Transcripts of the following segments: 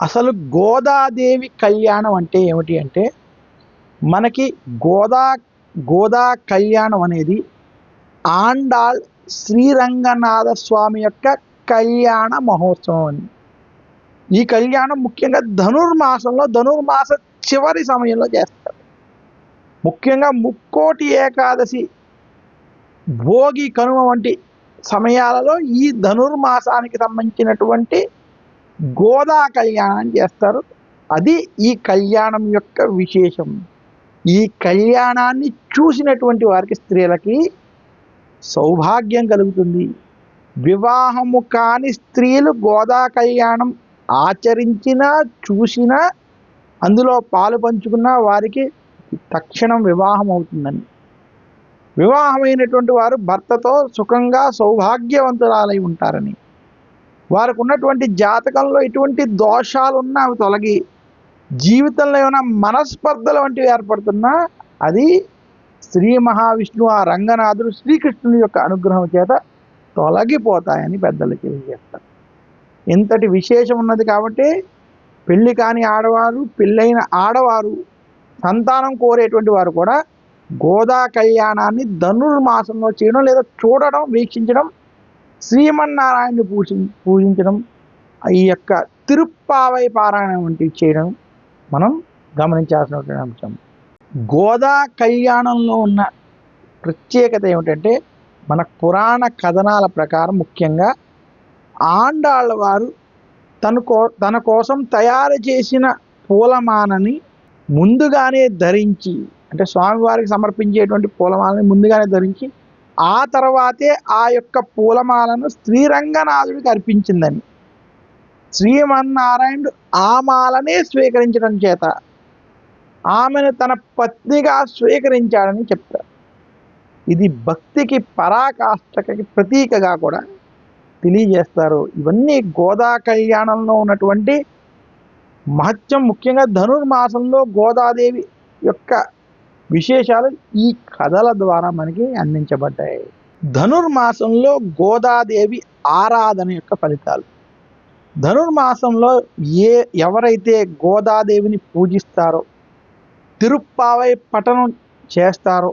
అసలు గోదాదేవి కళ్యాణం అంటే ఏమిటి అంటే మనకి గోదా గోదా కళ్యాణం అనేది ఆండాళ్ శ్రీరంగనాథ స్వామి యొక్క కళ్యాణ మహోత్సవం అని. ఈ కళ్యాణం ముఖ్యంగా ధనుర్మాసంలో ధనుర్మాస చివరి సమయంలో చేస్తారు. ముఖ్యంగా ముక్కోటి ఏకాదశి భోగి కనుమ వంటి సమయాలలో ఈ ధనుర్మాసానికి సంబంధించినటువంటి గోదా కళ్యాణం చేస్తారు. అది ఈ కళ్యాణం యొక్క విశేషం. ఈ కళ్యాణాన్ని చూసినటువంటి వారికి స్త్రీలకి సౌభాగ్యం కలుగుతుంది. వివాహము కాని స్త్రీలు గోదా కళ్యాణం ఆచరించినా చూసినా అందులో పాలు పంచుకున్న వారికి తక్షణం వివాహం అవుతుందని. వివాహమైనటువంటి వారు భర్తతో సుఖంగా సౌభాగ్యవంతురాలై ఉంటారని. వారికి ఉన్నటువంటి జాతకంలో ఎటువంటి దోషాలు ఉన్నా అవి తొలగి జీవితంలో ఏమైనా మనస్పర్ధలు వంటివి ఏర్పడుతున్నా అది శ్రీ మహావిష్ణువు ఆ రంగనాథుడు శ్రీకృష్ణుని యొక్క అనుగ్రహం చేత తొలగిపోతాయని పెద్దలు తెలియజేస్తారు. ఇంతటి విశేషం ఉన్నది కాబట్టి పెళ్ళి కాని ఆడవారు పెళ్ళైన ఆడవారు సంతానం కోరేటువంటి వారు కూడా గోదా కళ్యాణాన్ని ధనుర్మాసంలో చేయడం లేదా చూడడం వీక్షించడం శ్రీమన్నారాయణని పూజి పూజించడం ఈ యొక్క తిరుప్పావై పారాయణం వంటివి చేయడం మనం గమనించాల్సినటువంటి అంశం. గోదా కళ్యాణంలో ఉన్న ప్రత్యేకత ఏమిటంటే మన పురాణ కథనాల ప్రకారం ముఖ్యంగా ఆండాళ్ళ వారు తన కో తన కోసం తయారు చేసిన పూలమాలని ముందుగానే ధరించి అంటే స్వామివారికి సమర్పించేటువంటి పూలమాలని ముందుగానే ధరించి ఆ తర్వాతే ఆ యొక్క పూలమాలను శ్రీరంగనాథుడికి అర్పించిందని. శ్రీమన్నారాయణుడు ఆ మాలనే స్వీకరించడం చేత ఆమెను తన పత్నిగా స్వీకరించాడని చెప్తారు. ఇది భక్తికి పరాకాష్ఠకి ప్రతీకగా కూడా తెలియజేస్తారు. ఇవన్నీ గోదా కళ్యాణంలో ఉన్నటువంటి మహత్యం. ముఖ్యంగా ధనుర్మాసంలో గోదాదేవి యొక్క విశేషాలు ఈ కథల ద్వారా మనకి అందించబడ్డాయి. ధనుర్మాసంలో గోదాదేవి ఆరాధన యొక్క ఫలితాలు. ధనుర్మాసంలో ఏ ఎవరైతే గోదాదేవిని పూజిస్తారో తిరుప్పావై పఠనం చేస్తారో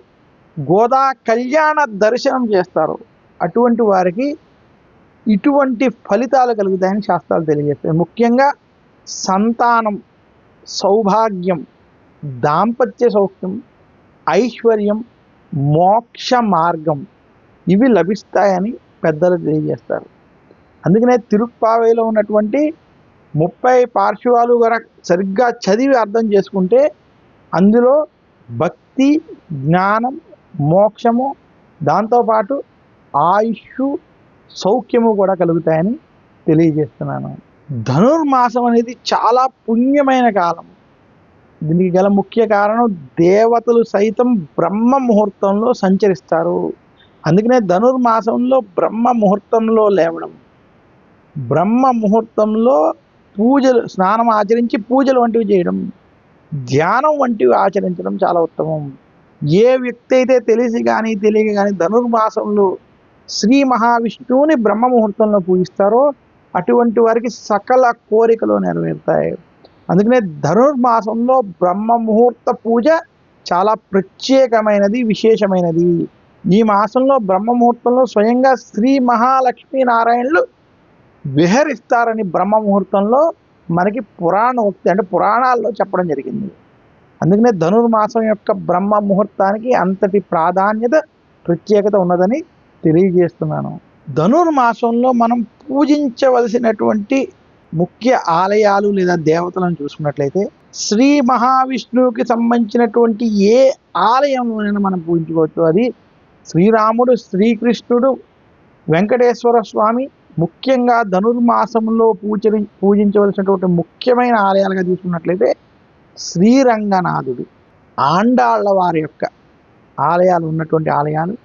గోదా కళ్యాణ దర్శనం చేస్తారో అటువంటి వారికి ఇటువంటి ఫలితాలు కలుగుతాయని శాస్త్రాలు తెలియజేస్తాయి. ముఖ్యంగా సంతానం సౌభాగ్యం దాంపత్య సౌఖ్యం ఐశ్వర్యం మోక్ష మార్గం ఇవి లభిస్తాయని పెద్దలు తెలియజేస్తారు. అందుకనే తిరుప్పావేలో ఉన్నటువంటి ముప్పై పార్శ్వాలు గనక సరిగ్గా చదివి అర్థం చేసుకుంటే అందులో భక్తి జ్ఞానం మోక్షము దాంతోపాటు ఆయుష్ సౌఖ్యము కూడా కలుగుతాయని తెలియజేస్తున్నాను. ధనుర్మాసం అనేది చాలా పుణ్యమైన కాలం దీనికి గల ముఖ్య కారణం దేవతలు సైతం బ్రహ్మ ముహూర్తంలో సంచరిస్తారు. అందుకనే ధనుర్మాసంలో బ్రహ్మ ముహూర్తంలో లేవడం. బ్రహ్మ ముహూర్తంలో పూజలు స్నానం ఆచరించి పూజలు వంటివి చేయడం. ధ్యానం వంటివి ఆచరించడం చాలా ఉత్తమం. ఏ వ్యక్తి అయితే తెలిసి కానీ తెలియక కానీ ధనుర్మాసంలో శ్రీ మహావిష్ణువుని బ్రహ్మ ముహూర్తంలో పూజిస్తారో అటువంటి వారికి సకల కోరికలు నెరవేరుతాయి. అందుకనే ధనుర్మాసంలో బ్రహ్మ ముహూర్త పూజ చాలా ప్రత్యేకమైనది విశేషమైనది. ఈ మాసంలో బ్రహ్మ ముహూర్తంలో స్వయంగా శ్రీ మహాలక్ష్మీ నారాయణులు విహరిస్తారని బ్రహ్మ ముహూర్తంలో మనకి పురాణోక్తి అంటే పురాణాల్లో చెప్పడం జరిగింది. అందుకనే ధనుర్మాసం యొక్క బ్రహ్మ ముహూర్తానికి అంతటి ప్రాధాన్యత ప్రత్యేకత ఉన్నదని తెలియజేస్తున్నాను. ధనుర్మాసంలో మనం పూజించవలసినటువంటి ముఖ్య ఆలయాలు లేదా దేవతలను చూసుకున్నట్లయితే శ్రీ మహావిష్ణువుకి సంబంధించినటువంటి ఏ ఆలయంలోనైనా మనం పూజించుకోవచ్చు. అది శ్రీరాముడు శ్రీకృష్ణుడు వెంకటేశ్వర స్వామి ముఖ్యంగా ధనుర్మాసంలో పూజరి పూజించవలసినటువంటి ముఖ్యమైన ఆలయాలుగా తీసుకున్నట్లయితే శ్రీరంగనాథుడు ఆండాళ్ళ వారి యొక్క ఆలయాలు ఉన్నటువంటి ఆలయాలు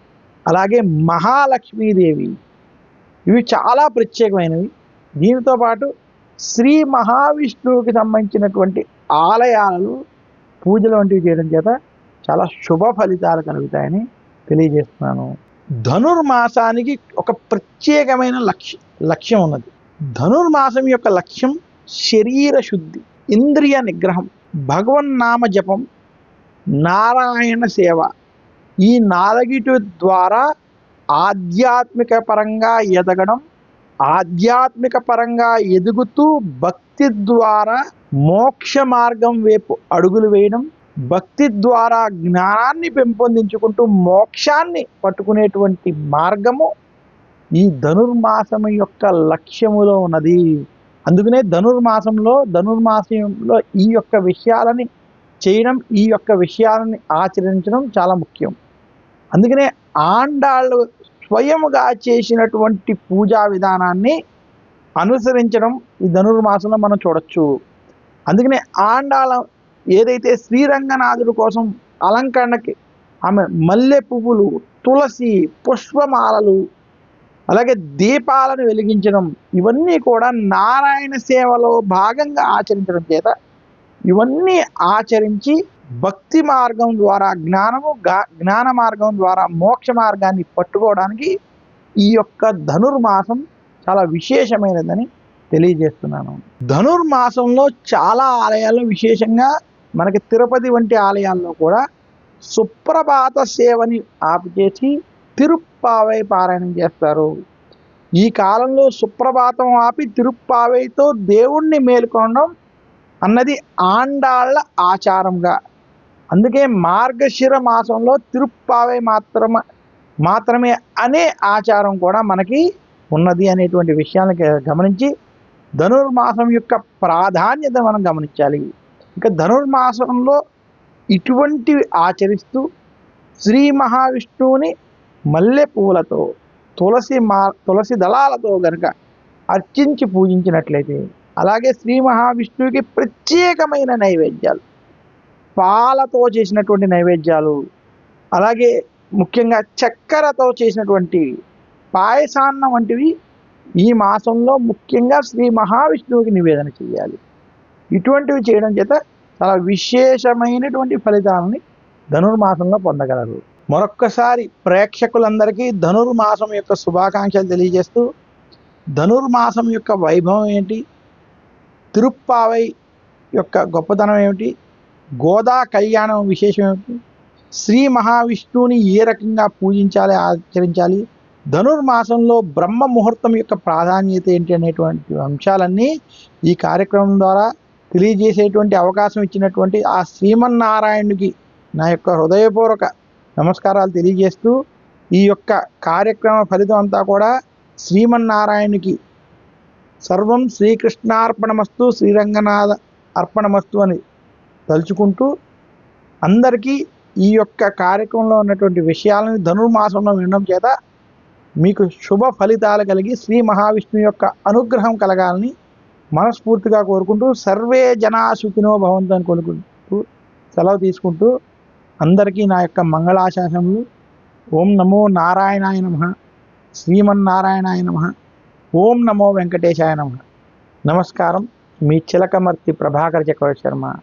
అలాగే మహాలక్ష్మీదేవి. ఇవి చాలా ప్రత్యేకమైనవి. దీనితో పాటు శ్రీ మహావిష్ణువుకి సంబంధించినటువంటి ఆలయాలు పూజలు వంటివి చేయడం చేత చాలా శుభ ఫలితాలు కలుగుతాయని తెలియజేస్తున్నాను. ధనుర్మాసానికి ఒక ప్రత్యేకమైన లక్ష్య లక్ష్యం ఉన్నది. ధనుర్మాసం యొక్క లక్ష్యం శరీర శుద్ధి ఇంద్రియ నిగ్రహం భగవన్నామ జపం నారాయణ సేవ. ఈ నాలుగిటి ద్వారా ఆధ్యాత్మిక పరంగా ఎదగడం ఆధ్యాత్మిక పరంగా ఎదుగుతూ భక్తి ద్వారా మోక్ష మార్గం వైపు అడుగులు వేయడం భక్తి ద్వారా జ్ఞానాన్ని పెంపొందించుకుంటూ మోక్షాన్ని పట్టుకునేటువంటి మార్గము ఈ ధనుర్మాసం యొక్క లక్ష్యములో ఉన్నది. అందుకనే ధనుర్మాసంలో ధనుర్మాసంలో ఈ యొక్క విషయాలని చేయడం ఈ యొక్క విషయాలని ఆచరించడం చాలా ముఖ్యం. అందుకనే ఆండాళ్ళు స్వయముగా చేసినటువంటి పూజా విధానాన్ని అనుసరించడం ఈ ధనుర్మాసంలో మనం చూడొచ్చు. అందుకనే ఆండాల ఏదైతే శ్రీరంగనాథుడి కోసం అలంకరణకి ఆమె మల్లె పువ్వులు తులసి పుష్పమాలలు అలాగే దీపాలను వెలిగించడం ఇవన్నీ కూడా నారాయణ సేవలో భాగంగా ఆచరించడం చేత ఇవన్నీ ఆచరించి భక్తి మార్గం ద్వారా జ్ఞానము జ్ఞాన మార్గం ద్వారా మోక్ష మార్గాన్ని పట్టుకోవడానికి ఈ యొక్క ధనుర్మాసం చాలా విశేషమైనదని తెలియజేస్తున్నాను. ధనుర్మాసంలో చాలా ఆలయాల్లో విశేషంగా మనకి తిరుపతి వంటి ఆలయాల్లో కూడా సుప్రభాత సేవని ఆపిచేసి తిరుప్పావై పారాయణం చేస్తారు. ఈ కాలంలో సుప్రభాతం ఆపి తిరుప్పావైతో దేవుణ్ణి మేల్కొనడం అన్నది ఆండాళ్ళ ఆచారంగా అందుకే మార్గశిర మాసంలో తిరుప్పావై మాత్రమే మాత్రమే అనే ఆచారం కూడా మనకి ఉన్నది అనేటువంటి విషయాన్ని గమనించి ధనుర్మాసం యొక్క ప్రాధాన్యత మనం గమనించాలి. ఇక ధనుర్మాసంలో ఇటువంటివి ఆచరిస్తూ శ్రీ మహావిష్ణువుని మల్లె పువ్వులతో తులసి మా తులసి దళాలతో గనక అర్చించి పూజించినట్లయితే అలాగే శ్రీ మహావిష్ణువుకి ప్రత్యేకమైన నైవేద్యాలు పాలతో చేసినటువంటి నైవేద్యాలు అలాగే ముఖ్యంగా చక్కెరతో చేసినటువంటి పాయసాన్నం వంటివి ఈ మాసంలో ముఖ్యంగా శ్రీ మహావిష్ణువుకి నివేదన చేయాలి. ఇటువంటివి చేయడం చేత చాలా విశేషమైనటువంటి ఫలితాలని ధనుర్మాసంలో పొందగలరు. మరొక్కసారి ప్రేక్షకులందరికీ ధనుర్మాసం యొక్క శుభాకాంక్షలు తెలియజేస్తూ ధనుర్మాసం యొక్క వైభవం ఏంటి తిరుప్పావై యొక్క గొప్పతనం ఏమిటి గోదా కళ్యాణం విశేషం ఏమిటి? శ్రీ మహావిష్ణువుని ఏ రకంగా పూజించాలి ఆచరించాలి? ధనుర్మాసంలో బ్రహ్మ ముహూర్తం యొక్క ప్రాధాన్యత ఏంటి అనేటువంటి అంశాలన్నీ ఈ కార్యక్రమం ద్వారా తెలియజేసేటువంటి అవకాశం ఇచ్చినటువంటి ఆ శ్రీమన్నారాయణుడికి నా యొక్క హృదయపూర్వక నమస్కారాలు తెలియజేస్తూ ఈ యొక్క కార్యక్రమ ఫలితం అంతా కూడా శ్రీమన్నారాయణునికి సర్వం శ్రీకృష్ణార్పణమస్తు శ్రీరంగనాథ అర్పణమస్తు అని తలుచుకుంటూ అందరికీ ఈ యొక్క కార్యక్రమంలో ఉన్నటువంటి విషయాలను ధనుర్మాసంలో వినడం చేత మీకు శుభ ఫలితాలు కలిగి శ్రీ మహావిష్ణువు యొక్క అనుగ్రహం కలగాలని మనస్ఫూర్తిగా కోరుకుంటూ సర్వే జనా సుఖినో భవంతు అని కోరుకుంటూ సెలవు తీసుకుంటూ అందరికీ నా యొక్క మంగళాశాసనములు. ఓం నమో నారాయణాయ నమ. శ్రీమన్నారాయణాయ నమ. ఓం నమో వెంకటేశాయ నమ. నమస్కారం. మీ చిలకమర్తి ప్రభాకర్ చక్రవర్తి శర్మ.